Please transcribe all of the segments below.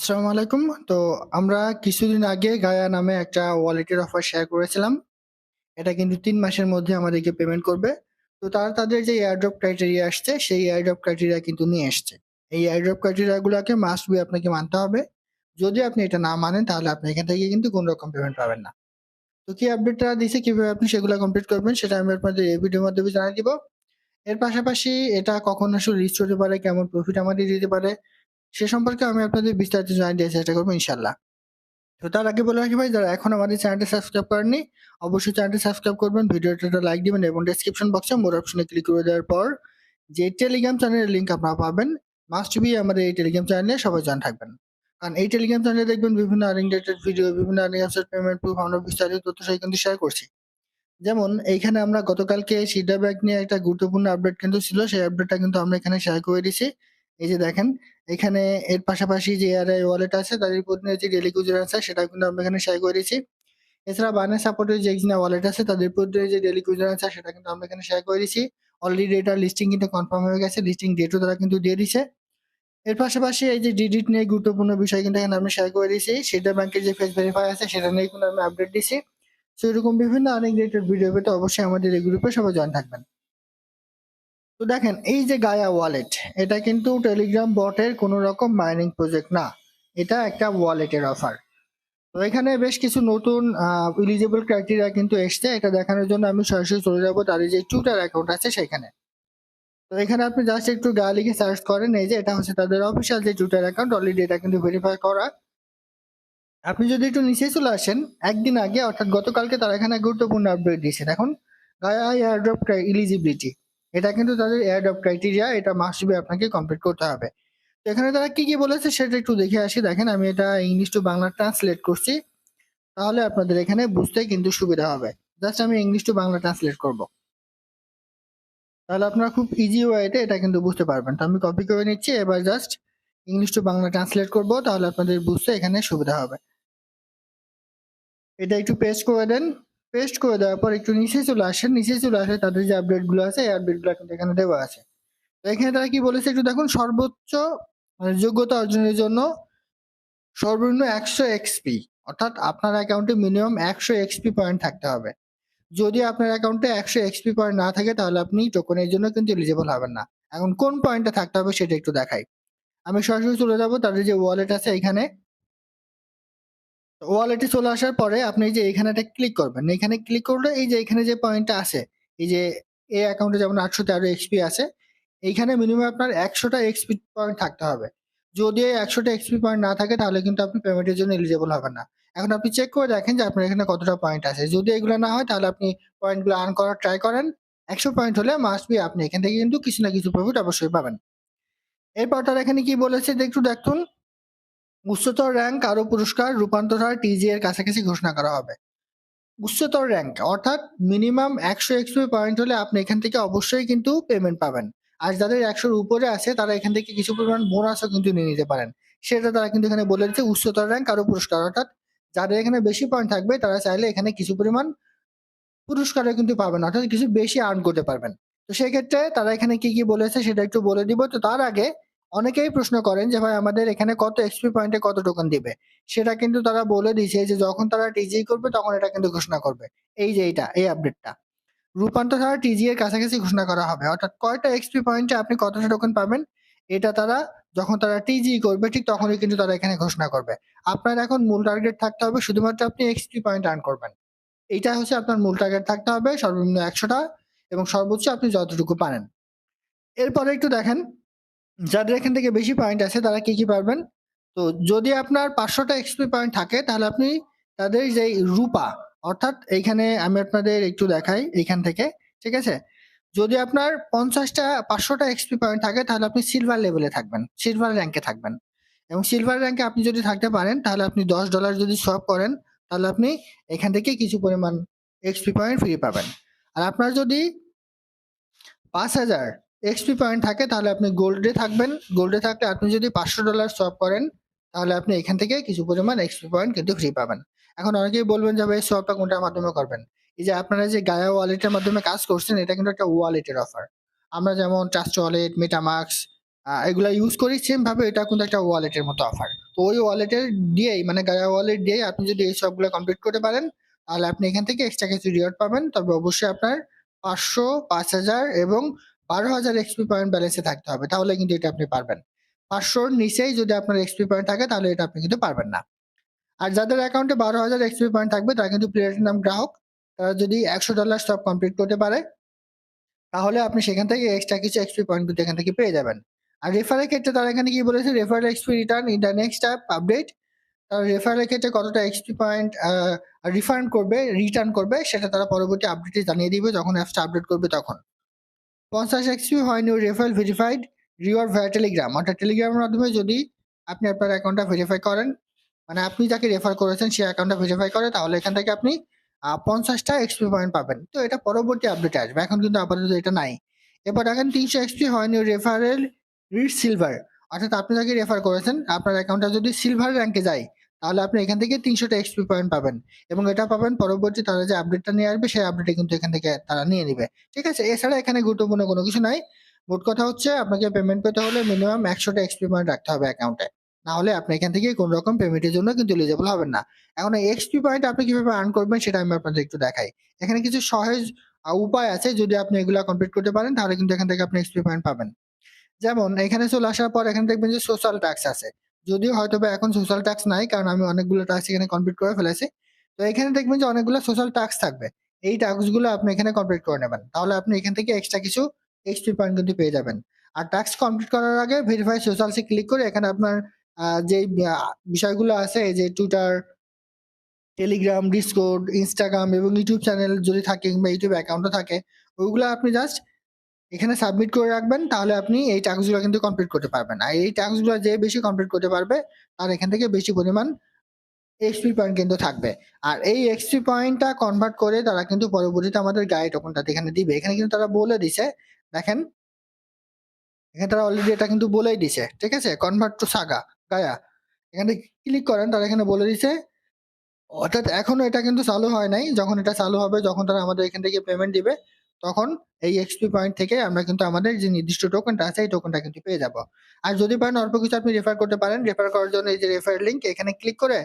আসসালামু আলাইকুম। তো আমরা কিছুদিন আগে গায়া নামে একটা ওয়ালেটের অফার শেয়ার করেছিলাম। এটা কিন্তু তিন মাসের মধ্যে আমাদেরকে পেমেন্ট করবে। তো তারা তাদের যে এয়ারড্রপ ক্রাইটেরিয়া আসছে, সেই এয়ারড্রপ ক্রাইটেরিয়া কিন্তু নিয়ে এসছে। এই এয়ারড্রপ ক্রাইটেরিয়া গুলাকে মাস্ট বি আপনাকে মানতে হবে। যদি আপনি এটা না মানেন তাহলে আপনি এখান থেকে কিন্তু কোনো রকম পেমেন্ট পাবেন না। তো কি আপডেটটা দিছে কীভাবে আপনি সেগুলো কমপ্লিট করবেন সেটা আমি আপনাদের এই ভিডিওর মাধ্যমে জানিয়ে দিব। এর পাশাপাশি এটা কখন আসলে রিচ হতে পারে, কেমন প্রফিট আমাদের দিতে পারে সে সম্পর্কে আমি আপনাদের বিস্তারিত জানিয়ে দেওয়ার চেষ্টা করব ইনশাল্লাহ। তো তার আগে বলে রাখি ভাই, যারা এখন আমাদের চ্যানেলটি সাবস্ক্রাইব করেননি, অবশ্যই চ্যানেলটি সাবস্ক্রাইব করবেন, ভিডিওটা লাইক দিবেন এবং ডেসক্রিপশন বক্সে মোর অপশনে ক্লিক করে দেওয়ার পর যে টেলিগ্রাম চ্যানেলের লিঙ্ক আপনারা পাবেন মাস্ট বি আমাদের এই টেলিগ্রাম চ্যানেলে সবাই জয়েন থাকবেন। কারণ এই টেলিগ্রাম চ্যানেলে দেখবেন বিভিন্ন আর্নিং রিলেটেড ভিডিও বিভিন্ন আর্নিং অ্যাপসের পেমেন্ট প্রুফ আমরা বিস্তারিত তথ্য সহ কিন্তু শেয়ার করছি। যেমন, এইখানে আমরা গতকালকে সিডা ব্যাগ নিয়ে একটা গুরুত্বপূর্ণ আপডেট কিন্তু ছিল, সেই আপডেটটা কিন্তু আমরা এখানে শেয়ার করে দিছি এই যে দেখেন, এখানে এর পাশাপাশি যে এআরআই ওয়ালেট আছে তাদের উপর যে ডেলি ইউজার আছে সেটা কিন্তু আমরা এখানে শেয়ার করেছি এছাড়া বানে সাপোর্টের যে এক্সিনা ওয়ালেট আছে তাদের উপর যে ডেলি ইউজার আছে, সেটা কিন্তু আমরা এখানে শেয়ার করেছি অলরেডি এটার লিস্টিং কিন্তু কনফার্ম হয়ে গেছে লিস্টিং ডেটও তারা কিন্তু দিয়ে দিছে এর পাশাপাশি এই যে ডিডিট নিয়ে গুরুত্বপূর্ণ বিষয় কিন্তু এখানে আমি শেয়ার করে দিয়েছি। সেটা ব্যাংকের যে ফেস ভেরিফাই আছে, সেটা নিয়ে কিন্তু আমি আপডেট দিছি তো এরকম বিভিন্ন অনেক রিলেটেড ভিডিও পেতে অবশ্যই আমাদের এই গ্রুপে সবাই জয়েন থাকবেন। তো দেখেন, এই যে গায়া ওয়ালেট এটা কিন্তু টেলিগ্রাম বটের কোনো রকম মাইনিং প্রজেক্ট না। এটা একটা ওয়ালেটের অফার তো এখানে বেশ কিছু নতুন ইলিজিবল ক্রাইটেরিয়া কিন্তু এসছে। এটা দেখানোর জন্য আমি সরাসরি চলে যাব তাদের যে টুইটার অ্যাকাউন্ট আছে সেখানে। তো এখানে আপনি জাস্ট একটু গা লিখে সার্চ করেন, এই যে এটা হচ্ছে তাদের অফিসিয়াল যে টুইটার অ্যাকাউন্ট অলরেডি এটা কিন্তু ভেরিফাই করা। আপনি যদি একটু নিচে চলে আসেন, একদিন আগে, অর্থাৎ গতকালকে, তারা এখানে গুরুত্বপূর্ণ আপডেট দিয়েছে। এখন গায়া এয়ারড্রপ ইলিজিবিলিটি এটা কিন্তু তাদের এয়ারড্রপ ক্রাইটেরিয়া এটা মাস্ট আপনাকে কমপ্লিট করতে হবে। তো এখানে তারা কি কি বলেছে সেটা একটু দেখে আসি। দেখেন, আমি এটা ইংলিশ টু বাংলা ট্রান্সলেট করছি। তাহলে আপনাদের এখানে বুঝতে কিন্তু সুবিধা হবে। জাস্ট আমি ইংলিশ টু বাংলা ট্রান্সলেট করব। তাহলে আপনারা খুব ইজি ওয়েতে এটা কিন্তু বুঝতে পারবেন। তো আমি কপি করে নিচ্ছি, এবার just English to Bangla translate করব, তাহলে আপনাদের বুঝতে এখানে সুবিধা হবে। এটা একটু পেস্ট করে দেন। পেস্ট করে দেওয়ার পর একটু নিচে চলে আসেন নিচে চলে আসে, তাদের যে আপডেটগুলো আছে, এই আপডেটগুলো কিন্তু এখানে দেওয়া আছে। তো এখানে তারা কি বলেছে, একটু দেখুন, সর্বোচ্চ মানে যোগ্যতা অর্জনের জন্য সর্বনিম্ন একশো এক্সপি অর্থাৎ আপনার অ্যাকাউন্টে মিনিমাম একশো এক্সপি পয়েন্ট থাকতে হবে। যদি আপনার অ্যাকাউন্টে একশো এক্সপি পয়েন্ট না থাকে, তাহলে আপনি টোকনের জন্য কিন্তু এলিজিবল হবেন না। এখন কোন পয়েন্টটা থাকতে হবে সেটা একটু দেখাই। আমি সরাসরি চলে যাব, তাদের যে ওয়ালেট আছে এখানে। ওয়ালেটে চলে আসার পরে আপনি যে এখানে একটা ক্লিক করবেন। এখানে ক্লিক করলে এই যে এখানে যে পয়েন্টটা আছে, এই যে এই অ্যাকাউন্টে যেমন আটশো তেরো এক্সপি আছে, এইখানে মিনিমাম আপনার একশোটা এক্সপি পয়েন্ট থাকতে হবে। যদি এই একশোটা এক্সপি পয়েন্ট না থাকে, তাহলে কিন্তু আপনি পেমেন্টের জন্য এলিজেবল হবেন না। এখন আপনি চেক করে দেখেন যে আপনার এখানে কতটা পয়েন্ট আছে। যদি এগুলো না হয়, তাহলে আপনি পয়েন্টগুলো আর্ন করার ট্রাই করেন। একশো পয়েন্ট হলে মাস্ট বি আপনি এখান থেকে কিন্তু কিছু না কিছু প্রফিট অবশ্যই পাবেন। এরপর তার এখানে কি বলেছে, একটু দেখুন। উচ্চতর র্যাঙ্ক আরও পুরস্কার রূপান্তর হয় টিজি এর কাছাকাছি ঘোষণা করা হবে। উচ্চতর র্যাঙ্ক অর্থাৎ মিনিমাম একশো এক্সপি পয়েন্ট হলে আপনি এখান থেকে অবশ্যই কিন্তু পেমেন্ট পাবেন। আর যাদের একশোর উপরে আছে, তারা এখান থেকে কিছু পরিমাণ বোনাসও কিন্তু নিয়ে নিতে পারেন। সেটা তারা কিন্তু এখানে বলে দিচ্ছে উচ্চতর র্যাঙ্ক আরও পুরস্কার, অর্থাৎ যাদের এখানে বেশি পয়েন্ট থাকবে, তারা চাইলে এখানে কিছু পরিমাণ পুরস্কারও কিন্তু পাবেন, অর্থাৎ কিছু বেশি আর্ন করতে পারবেন। তো সেক্ষেত্রে তারা এখানে কি কি বলেছে সেটা একটু বলে দিব। তো তার আগে অনেকেই প্রশ্ন করেন যে, ভাই, আমাদের এখানে কত এক্সপি পয়েন্টে কত টোকেন দিবে? সেটা কিন্তু তারা বলে দিয়েছে যে, যখন তারা টিজি করবে, তখন এটা কিন্তু ঘোষণা করবে। এই যে এইটা, এই আপডেটটা রূপান্তর ছাড়া টিজি এর কাছাকাছি ঘোষণা করা হবে। অর্থাৎ কয়টা এক্সপি পয়েন্টে আপনি কতটা টোকেন পাবেন, এটা তারা যখন তারা টিজি করবে, ঠিক তখনই কিন্তু তারা এখানে ঘোষণা করবে। আপনার এখন মূল টার্গেট থাকতে হবে শুধুমাত্র আপনি এক্সপি পয়েন্ট আর্ন করবেন। এইটা হচ্ছে আপনার মূল টার্গেট থাকতে হবে, সর্বনিম্ন একশোটা এবং সর্বোচ্চ আপনি যতটুকু পারেন। এরপরে একটু দেখেন যাদের এখান থেকে বেশি পয়েন্ট আছে, তারা কি কি পারবেন? তো যদি আপনার পাঁচশোটা এক্সপি পয়েন্ট থাকে, তাহলে আপনি তাদের যে রূপা, অর্থাৎ এইখানে আমি আপনাদের একটু দেখাই এইখান থেকে, ঠিক আছে? যদি আপনার পঞ্চাশটা, পাঁচশোটা এক্সপি পয়েন্ট থাকে, তাহলে আপনি সিলভার লেভেলে থাকবেন সিলভার র্যাঙ্কে থাকবেন। এবং সিলভার র্যাঙ্কে আপনি যদি থাকতে পারেন, তাহলে আপনি দশ ডলার যদি সব করেন, তাহলে আপনি এখান থেকে কিছু পরিমাণ এক্সপি পয়েন্ট ফ্রি পাবেন। আর আপনার যদি পাঁচ হাজার এক্সপি পয়েন্ট থাকে তাহলে আপনি গোল্ডে থাকবেন গোল্ডে থাকলে আপনি যদি পাঁচশো ডলার সোয়াপ করেন তাহলে আপনি এখান থেকে কিছু পরিমাণ এক্সপি পয়েন্ট কিন্তু ফ্রি পাবেন এখন অনেকেই বলবেন যে ভাই সোয়াপটা কোনটার মাধ্যমে করবেন এই যে আপনারা যে গায়া ওয়ালেটের মাধ্যমে কাজ করছেন এটা কিন্তু একটা ওয়ালেটের অফার আমরা যেমন ট্রাস্ট ওয়ালেট মেটামাক্স এগুলা ইউজ করি সেম ভাবে এটা কিন্তু একটা ওয়ালেটের মতো অফার। তো ওই ওয়ালেটের দিয়েই মানে গায়া ওয়ালেট দিয়েই আপনি যদি এই সবগুলা কমপ্লিট করতে পারেন, তাহলে আপনি এখান থেকে এক্সট্রা কিছু রিওয়ার্ড পাবেন। তবে অবশ্যই আপনার ৫০০, ৫০০০ এবং ১২,০০০ এক্সপি পয়েন্ট ব্যালেন্সে থাকতে হবে। তাহলে কিন্তু এটা আপনি পারবেন। ৫০০ র নিচেই যদি আপনার এক্সপি পয়েন্ট থাকে তাহলে এটা আপনি কিন্তু পারবেন না। আর যাদের অ্যাকাউন্টে ১২,০০০ এক্সপি পয়েন্ট থাকবে তারা কিন্তু প্লাটিনাম গ্রাহক। তারা যদি $১০০ সব কমপ্লিট করতে পারে তাহলে আপনি সেখান থেকে এক্সট্রা কিছু এক্সপি পয়েন্ট কিন্তু এখান থেকে পেয়ে যাবেন। আর রেফারের ক্ষেত্রে তারা এখানে কি বলেছে referral XP return in the next app update. তারা রেফারের ক্ষেত্রে কতটা এক্সপি পয়েন্ট রিফান্ড করবে, রিটার্ন করবে সেটা তারা পরবর্তী আপডেটে জানিয়ে দিবে যখন অ্যাপসটা আপডেট করবে তখন। ৫০ XP when you referral verified reward via Telegram অর্থাৎ টেলিগ্রামের মাধ্যমে যদি আপনি আপনার অ্যাকাউন্টটা ভেরিফাই করেন, মানে আপনি যাকে রেফার করেছেন সে অ্যাকাউন্টটা ভেরিফাই করে তাহলে এখান থেকে আপনি পঞ্চাশটা এক্সপি পয়েন্ট পাবেন। তো এটা পরবর্তী আপডেটে আসবে। এখন কিন্তু আপাতত এটা নাই। এরপর দেখেন ৩০০ XP when you referral read silver অর্থাৎ আপনি যাকে রেফার করেছেন আপনার অ্যাকাউন্টটা যদি সিলভার র্যাঙ্কে যায় তাহলে আপনি এখান থেকে ৩০০ টা এক্সপি পয়েন্ট পাবেন এবং এটা পাবেন পরবর্তী তারা যে আপডেটটা নিয়ে আসবে, সেই আপডেটে কিন্তু এখান থেকে তারা নিয়ে নিবে। ঠিক আছে? এছাড়া এখানে গুরুত্বপূর্ণ কোনো কিছু নাই। মোট কথা হচ্ছে আপনাকে পেমেন্ট করতে হলে মিনিমাম ১০০ টা এক্সপি পয়েন্ট রাখতে হবে অ্যাকাউন্টে। না হলে আপনি এখান থেকে কোন রকম পেমেন্টের জন্য কিন্তু এলিজেবল হবেন না। এখন এক্সপি পয়েন্ট আপনি কীভাবে আর্ন করবেন সেটা আমি আপনাদের একটু দেখাই। এখানে কিছু সহজ উপায় আছে যদি আপনি এগুলা কমপ্লিট করতে পারেন, তাহলে কিন্তু এখান থেকে আপনি এক্সপি পয়েন্ট পাবেন। যেমন এখানে চলে আসার পর এখানে দেখবেন যে সোশ্যাল টাস্ক আছে। যদিও হয়তোবা এখন সোশ্যাল ট্যাক্স নাই কারণ আমি অনেকগুলো ট্যাক্স এখানে কমপ্লিট করে ফেলেছি। তো এখানে দেখবেন যে অনেকগুলো সোশ্যাল ট্যাক্স থাকবে। এই টাস্কগুলো আপনি এখানে কমপ্লিট করে নেবেন। তাহলে আপনি এখান থেকে এক্সট্রা কিছু এক্সপি পয়েন্ট কিন্তু পেয়ে যাবেন। আর ট্যাক্স কমপ্লিট করার আগে ভেরিফাই সোশ্যালস ক্লিক করে এখানে আপনার যেই বিষয়গুলো আছে যে টুইটার টেলিগ্রাম, ডিসকর্ড, ইনস্টাগ্রাম এবং ইউটিউব চ্যানেল যদি থাকে কিংবা ইউটিউব অ্যাকাউন্টও থাকে ওইগুলা আপনি জাস্ট এখানে সাবমিট করে রাখবেন, তাহলে আপনি এই টাস্কগুলো কিন্তু কমপ্লিট করতে পারবেন। আর এই টাস্কগুলো যে বেশি কমপ্লিট করতে পারবে, তার এখান থেকে বেশি পরিমাণ এক্সপি পয়েন্ট কিন্তু থাকবে। আর এই এক্সপি পয়েন্টটা কনভার্ট করে তারা কিন্তু পরবর্তীতে আমাদের গায়ে টোকেনটা এখানে দিবে। এখানে কিন্তু তারা বলে দিছে, দেখেন, এখানে তারা অলরেডি এটা কিন্তু বলেই দিছে। ঠিক আছে? কনভার্ট টু সাগা গায়া। এখানে ক্লিক করেন, তারা এখানে বলে দিছে, অর্থাৎ এখনও এটা কিন্তু চালু হয় নাই। যখন এটা চালু হবে, যখন তারা আমাদের এখান থেকে পেমেন্ট দিবে তখন এই এক্সপি পয়েন্ট থেকে আমরা কিন্তু আমাদের যে নির্দিষ্ট টোকেনটা আছে, এই টোকেনটা কিন্তু পেয়ে যাব। আর যদি পারেন অল্প কিছু আপনি রেফার করতে পারেন। রেফার করার জন্য এই যে রেফার লিংক এখানে ক্লিক করে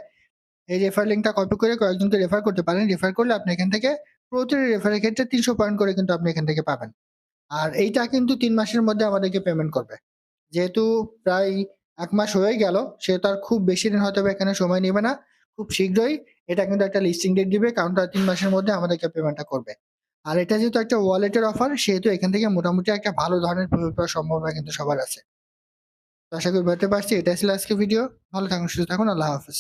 এই রেফার লিংকটা কপি করে কয়েকজনকে রেফার করতে পারেন। রেফার করলে আপনি এখান থেকে প্রতি রেফারের ক্ষেত্রে ৩০০ পয়েন্ট করে কিন্তু আপনি এখান থেকে পাবেন। আর এইটা কিন্তু তিন মাসের মধ্যে আমাদেরকে পেমেন্ট করবে। যেহেতু প্রায় এক মাস হয়ে গেল, সে তার খুব বেশি দিন হয়তোবা এখানে সময় নেবে না। খুব শীঘ্রই এটা কিন্তু একটা লিস্টিং ডেট দিবে কারণ তারা ৩ মাসের মধ্যে আমাদেরকে পেমেন্টটা করবে। আর এটা যেহেতু একটা ওয়ালেটের অফার সেহেতু এখান থেকে মোটামুটি একটা ভালো ধরনের পেমেন্ট পাওয়ার সম্ভাবনা কিন্তু সবার আছে। আশা করি বুঝতে পারছি এটা ছিল আজকে ভিডিও। ভালো থাকুন, সুস্থ থাকুন। আল্লাহ হাফেজ।